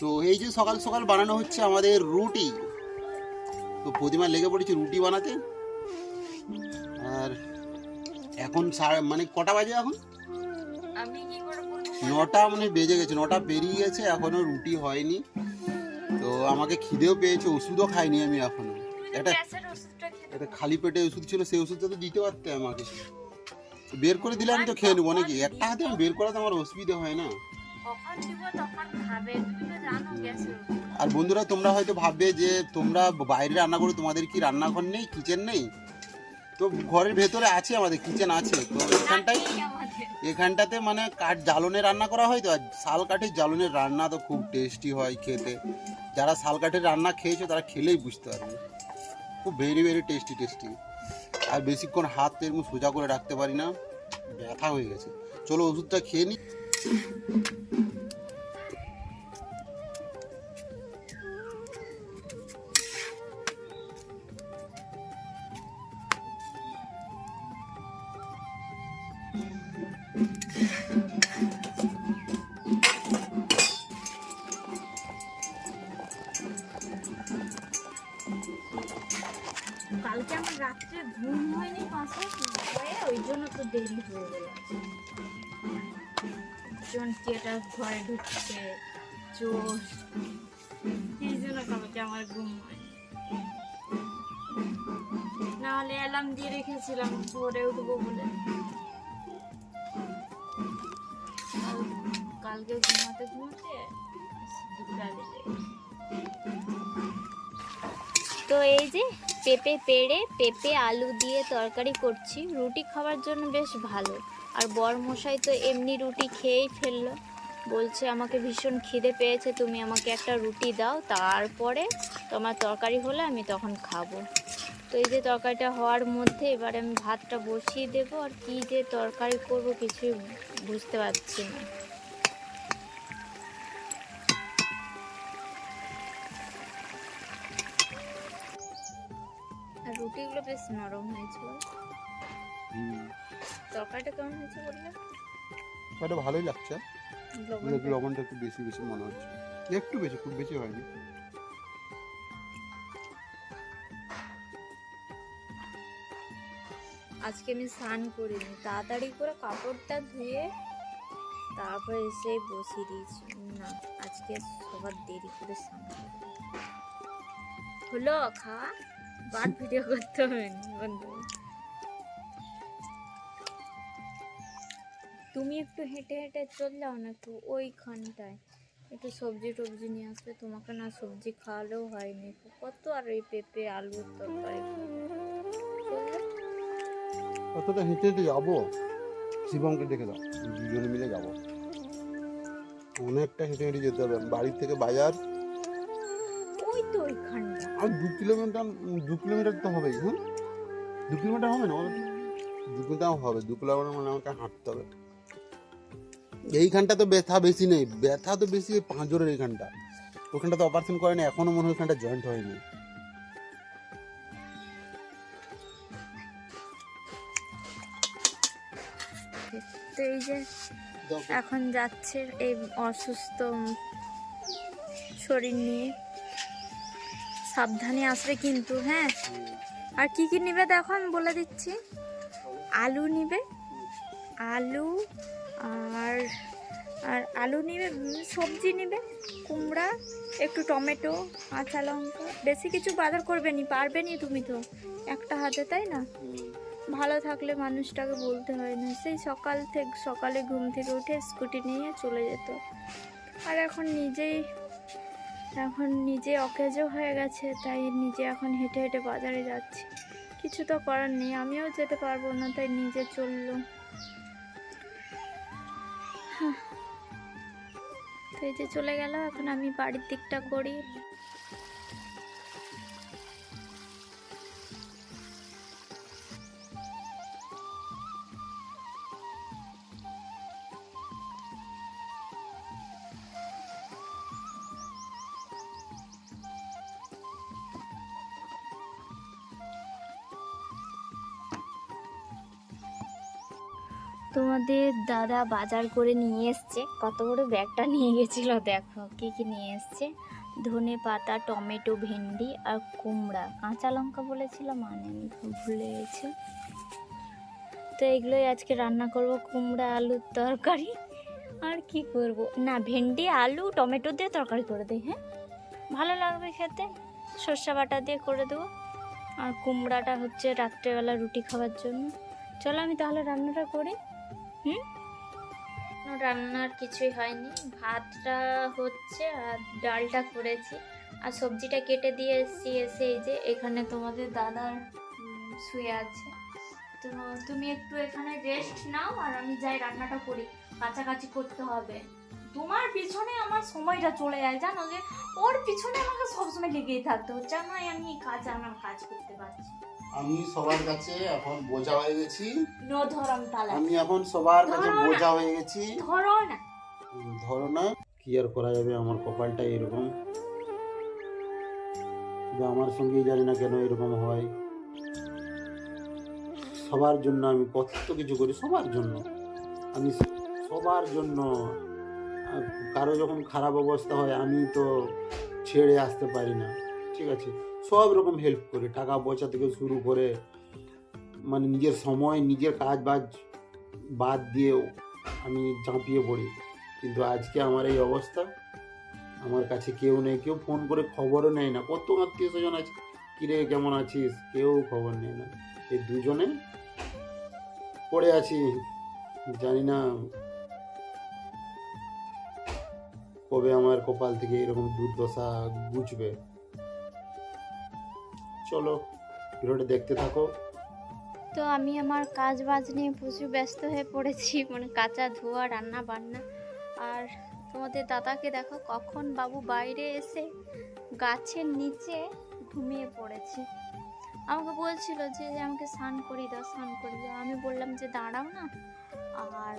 তো এই যে সকাল সকাল বানানো হচ্ছে আমাদের রুটি। তো প্রতিমা লেগে পড়েছে রুটি বানাতে। আর এখন মানে কটা বাজে এখন? নটা মানে বেজে গেছে নটা পেরিয়ে গেছে এখনও রুটি হয়নি। তো আমাকে খিদেও পেয়েছে ওষুধও খাইনি আমি এখনও। খেতে একটা খালি পেটে ওষুধ ছিল সেই ওষুধটা তো দিতে পারতে আমাকে। বের করে দিলে আমি তো খেয়ে নেব নাকি? একটা হাতে আমি বের করাতে আমার অসুবিধা হয় না। কখন দিব তখন খাবে তুমি তো জানো গ্যাসের আর বন্ধুরা তোমরা হয়তো ভাববে যে তোমরা বাইরে রান্না করো তোমাদের কি রান্নাঘর নেই কিচেন নেই? তো ঘরের ভেতরে আছে আমাদের কিচেন আছে। তো এখানটাই এখানটাতে মানে কাঠ জ্বালনে রান্না করা হয় তো? আর শাল কাঠের জ্বালনের রান্না তো খুব টেস্টি হয় খেতে। যারা শাল কাঠের রান্না খেয়েছো তারা খেলেই বুঝতে পারবে। খুব ভেরি ভেরি টেস্টি টেস্টি আর বেশিক্ষণ হাত এরকম সোজা করে রাখতে পারি না। ব্যথা হয়ে গেছে। চলো ওষুধটা খেয়ে নি। কালকে আমার রাত্রে ঘুম হয়নি হয়ে ওই জন্য তো দেরি হয়ে গেল। জন থিয়েটার ঘরে ঢুকছে চোর এই জন্য কালকে আমার ঘুম নাহলে অ্যালার্ম দিয়ে রেখেছিলাম ভোরে উঠবো বলে। কালকে ঘুমাতে ঘুমাতে তো এই যে পেঁপে পেড়ে, পেঁপে আলু দিয়ে তরকারি করছি, রুটি খাওয়ার জন্য বেশ ভালো। আর বর মশাই তো এমনি রুটি খেয়েই ফেলল। বলছে, আমাকে ভীষণ খিদে পেয়েছে, তুমি আমাকে একটা রুটি দাও, তারপরে তোমার তরকারি হলে আমি তখন খাব। তো এই যে তরকারিটা হওয়ার মধ্যে এবার আমি ভাতটা বসিয়ে দেবো, আর কি যে তরকারি করব কিছুই বুঝতে পারছি না। রুটিগুলো বেশ নরম হয়েছে। তরকারিটা কেমন হয়েছে বললে? এটা ভালোই লাগছে। লবণটা? একটু বেশি বেশি মনে হচ্ছে। একটু বেশি খুব বেশি হয়নি। আজকে আমি স্নান করিনি। তাড়াতাড়ি করে কাপড়টা ধুয়ে তারপর এসে বসিয়ে দিয়েছি। না আজকে সবার দেরি করে স্নান হলো খাওয়া? বাট ভিডিও করতে হবে বন্ধু। তুমি একটু হেঁটে হেঁটে চল যাও না একটু ওইখানটায়। একটু সবজি টবজি নিয়ে আসবে তোমাকে না সবজি খাওয়ালেও হয়নি। কত আর এই পেঁপে আলুর তরকারি। অতটা হেঁটে হেঁটে যাব? শিবমকে ডেকে দাও। দুজনে মিলে যাব। অনেকটা হেঁটে হেঁটে যেতে হবে। বাড়ির থেকে বাজার। ওই তো ওইখানটা। আর দু কিলোমিটার দু কিলোমিটার তো হবেই হ্যাঁ দু কিলোমিটার হবে না? দু কিলোমিটার হবে দু কিলোমিটার মানে আমাকে হাঁটতে হবে। এইখানটা তো ব্যথা বেশি নেই, ব্যথা তো বেশি এই পাঁচজনের এইখানটা। ওখানটা তো অপারেশন করেনি, এখনও মনে হয় ওখানটা জয়েন্ট হয়নি। এই যে এখন যাচ্ছে এই অসুস্থ শরীর নিয়ে। সাবধানে আসবে কিন্তু হ্যাঁ? আর কি কি নিবে দেখো, আমি বলে দিচ্ছি। আলু নিবে। আলু আর আর আলু নিবে সবজি নিবে, কুমড়া, একটু টমেটো, কাঁচা লঙ্কা, বেশি কিছু বাজার করবে নি, পারবে নি তুমি তো, একটা হাতে, তাই না? ভালো থাকলে মানুষটাকে বলতে হয় না, সেই সকাল থেকে, সকালে ঘুম থেকে উঠে স্কুটি নিয়ে চলে যেত। আর এখন নিজেই, এখন নিজে অকেজও হয়ে গেছে, তাই নিজে এখন হেঁটে হেঁটে বাজারে যাচ্ছি। কিছু তো করার নেই, আমিও যেতে পারব না, তাই নিজে চলল তো চলে গেল এখন আমি বাড়ির দিকটা করি। তোমাদের দাদা বাজার করে নিয়ে এসছে। কত বড় ব্যাগটা নিয়ে গেছিল দেখো, কি কি নিয়ে এসছে? ধনে পাতা, টমেটো, ভেন্ডি আর কুমড়া। কাঁচা লঙ্কা বলেছিলাম আনেনি ভুলে গেছি তো এগুলোই আজকে রান্না করব, কুমড়া, আলুর তরকারি। আর কি করব? না, ভেন্ডি, আলু, টমেটো দিয়ে তরকারি করে দিই হ্যাঁ? ভালো লাগবে খেতে। সর্ষে বাটা দিয়ে করে দেবো। আর কুমড়াটা হচ্ছে রাত্রেবেলা রুটি খাওয়ার জন্য। চলো আমি তাহলে রান্নাটা করি। হুম? রান্নার কিছুই হয়নি। ভাতটা হচ্ছে আর ডালটা করেছি। আর সবজিটা কেটে দিয়ে এসেছি এসে এই যে এখানে তোমাদের দাদার শুয়ে আছে। তো তুমি একটু এখানে রেস্ট নাও আর আমি যাই রান্নাটা করি। কাছাকাছি করতে হবে। তোমার পিছনে আমার সময়টা চলে যায়। জানো যে ওর পিছনে আমাকে সবসময় লেগেই থাকতে হচ্ছে। আমি কাজ, আমার কাজ করতে পারছি আমি সবার কাছে এখন বোঝা হয়ে গেছি। আমি এখন সবার কাছে বোঝা হয়ে গেছি। ধরো না। কি আর করা যাবে? আমার কপালটা এরকম। আমার সঙ্গেই জানি না কেন এরকম হয়। সবার জন্য আমি কত কিছু করি সবার জন্য। আমি সবার জন্য। কারও যখন খারাপ অবস্থা হয় আমি তো ছেড়ে আসতে পারি না। ঠিক আছে, সব রকম হেল্প করে, টাকা পয়সা থেকে শুরু করে মানে নিজের সময়, নিজের কাজ বাজ বাদ দিয়েও আমি ঝাঁপিয়ে পড়ি। কিন্তু আজকে আমার এই অবস্থা, আমার কাছে কেউ নেই, কেউ ফোন করে খবরও নেয় না। কত আত্মীয় স্বজন আছে, কিরে, কেমন আছিস? কেউ খবর নেয় না। এই দুজনে পড়ে আছি, জানি না কবে আমার কপাল থেকে এরকম দুর্দশা গুছবে চলো, ভিডিওটা দেখতে থাকো। তো আমি আমার কাজ বাজ নিয়ে প্রচুর ব্যস্ত হয়ে পড়েছি মানে কাঁচা ধোয়া, রান্না বান্না। আর তোমাদের দাদাকে দেখো কখন বাবু বাইরে এসে গাছের নিচে ঘুমিয়ে পড়েছে। আমাকে বলছিল যে আমাকে স্নান করিয়ে দাও, স্নান করিয়ে দাও। আমি বললাম যে, দাঁড়াও না, আর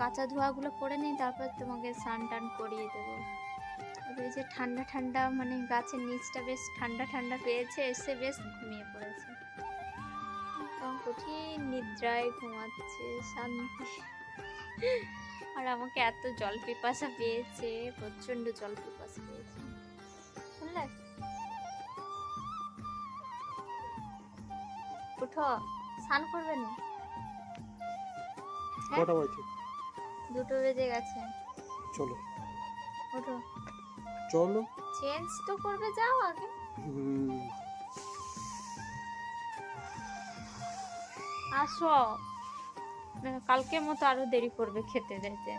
কাঁচা ধোয়াগুলো করে নিই, তারপর তোমাকে স্নান টান করিয়ে দেবো। এই যে ঠান্ডা ঠান্ডা মানে গাছের নিচটা বেশ ঠান্ডা ঠান্ডা পেয়েছে এসে বেশ ঘুমিয়ে পড়েছে। কঠিন নিদ্রায় ঘুমাচ্ছে শান্তি। আর আমাকে এত জল পিপাসা পেয়েছে প্রচণ্ড জল পিপাসা পেয়েছে। শুনলে উঠো স্নান করবে না? হ্যাঁ? দুটো বেজে গেছে। চলো। ওঠো চলো। চেঞ্জ তো করবে যাও আগে। আসো। কালকে মতো আরও দেরি করবে খেতে দিতে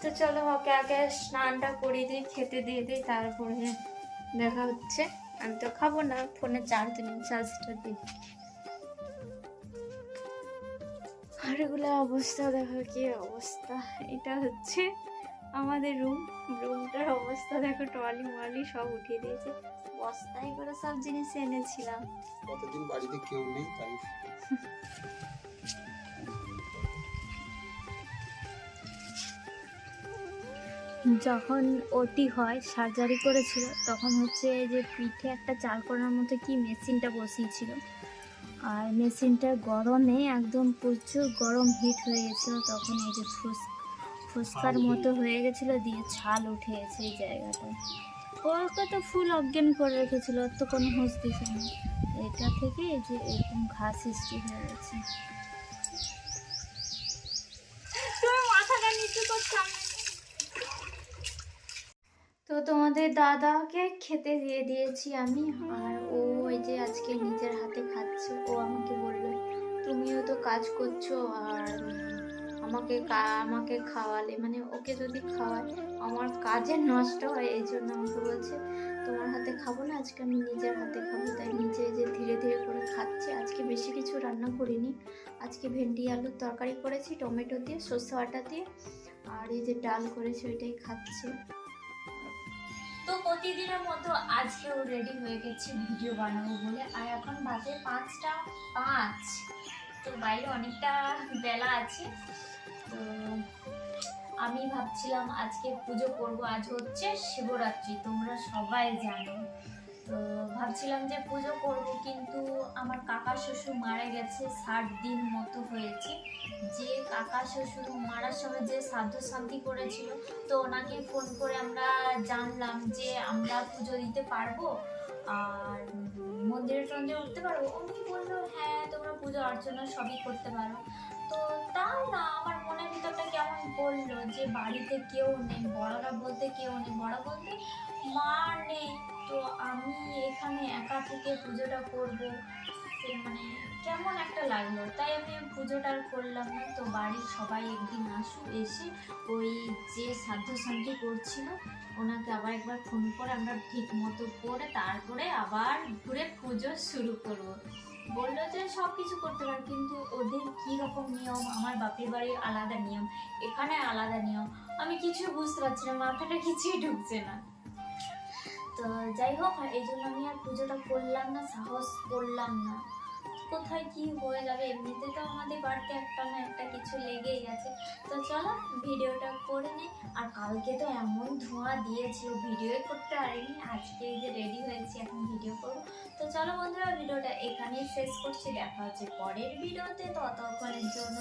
তো চলো ওকে আগে স্নানটা করিয়ে দিই খেতে দিয়ে দিই তারপরে দেখা হচ্ছে। আমি তো খাব না ফোনে চার্জ নেই চার্জটা দিই। আর এগুলো অবস্থা দেখো কি অবস্থা। এটা হচ্ছে আমাদের রুম রুমটার অবস্থা দেখো টলি মালি সব উঠিয়ে দিয়েছে। বস্তায় করে সব জিনিস এনেছিলাম। কতদিন বাড়িতে কেউ নেই তাই। যখন ওটি হয় সার্জারি করেছিল তখন হচ্ছে এই যে পিঠে একটা চাল করার মতো কি মেশিনটা বসিয়েছিল। আর মেশিনটার গরমে একদম প্রচুর গরম হিট হয়ে গেছিল তখন এই যে ফুস ফুসকার মতো হয়ে গেছিল দিয়ে ছাল উঠে গেছে এই জায়গাটায় ওকে তো ফুল অজ্ঞান করে রেখেছিল ওর তো কোনো হুঁশ দিছে না এটা থেকে যে এরকম ঘাস সৃষ্টি হয়ে গেছে। তো তোমাদের দাদাকে খেতে দিয়ে দিয়েছি আমি আর ও ওই যে আজকে নিজের হাতে খাচ্ছে ও আমাকে বলল তুমিও তো কাজ করছ আর আমাকে আমাকে খাওয়ালে মানে ওকে যদি খাওয়ায়, আমার কাজে নষ্ট হয়, এই জন্য আমাকে বলছে, তোমার হাতে খাব না, আজকে আমি নিজের হাতে খাব। তাই নিজে যে ধীরে ধীরে করে খাচ্ছে। আজকে বেশি কিছু রান্না করিনি। আজকে ভেন্ডি, আলুর তরকারি করেছি, টমেটো দিয়ে, সর্ষে আটা দিয়ে, আর এই যে ডাল করেছি, ওইটাই খাচ্ছে। তো প্রতিদিনের মতো আজকেও রেডি হয়ে গেছি, ভিডিও বানাবো বলে। আর এখন বাজে পাঁচটা পাঁচ। তো বাইরে অনেকটা বেলা আছে। তো আমি ভাবছিলাম আজকে পুজো করব, আজ হচ্ছে শিবরাত্রি, তোমরা সবাই জানো। তো ভাবছিলাম যে পুজো করব, কিন্তু আমার কাকা শ্বশুর মারা গেছে, ষাট দিন মতো হয়েছে। যে কাকা শ্বশুর মারার সময় যে সাধ্য শান্তি করেছিল, তো ওনাকে ফোন করে আমরা জানলাম যে আমরা পুজো দিতে পারব, আর মন্দিরে টন্দিরে উঠতে পারব। উনি বলল হ্যাঁ তোমরা পুজো, অর্চনা সবই করতে পারো। তো তাও না বলল যে বাড়িতে কেউ নেই, বড়রা বলতে কেউ নেই, বড় বলতে মা নেই। তো আমি এখানে একা থেকে পুজোটা করব। মানে কেমন একটা লাগল। তাই আমি পুজোটা আর করলাম না। তো বাড়ির সবাই একদিন আসুক, এসে ওই যে সাধ্য শান্তি করছিল, ওনাকে আবার একবার ফোন করে আমরা ঠিক মতো করে তারপরে আবার ঘুরে পুজো শুরু করব। বলল যে সব কিছু করতে পারে, কিন্তু ওদের কী রকম নিয়ম? আমার বাপের বাড়ির আলাদা নিয়ম, এখানে আলাদা নিয়ম। আমি কিছু বুঝতে পারছি না, মাথাটা কিছুই ঢুকছে না। তো যাই হোক, এই জন্য আমি আর পুজোটা করলাম না, সাহস করলাম না। কোথায় কি হয়ে যাবে? এমনিতে তো আমাদের বাড়িতে একটা না একটা কিছু লেগেই আছে। তো চলো, ভিডিওটা করে নিই আর কালকে তো এমন ধোঁয়া দিয়েছিল ভিডিও করতে পারিনি। আজকে যে রেডি হয়েছি, এখন ভিডিও করব। তো চলো বন্ধুরা, ভিডিওটা এখানেই শেষ করছি। দেখা হচ্ছে পরের ভিডিওতে। ততক্ষণের জন্য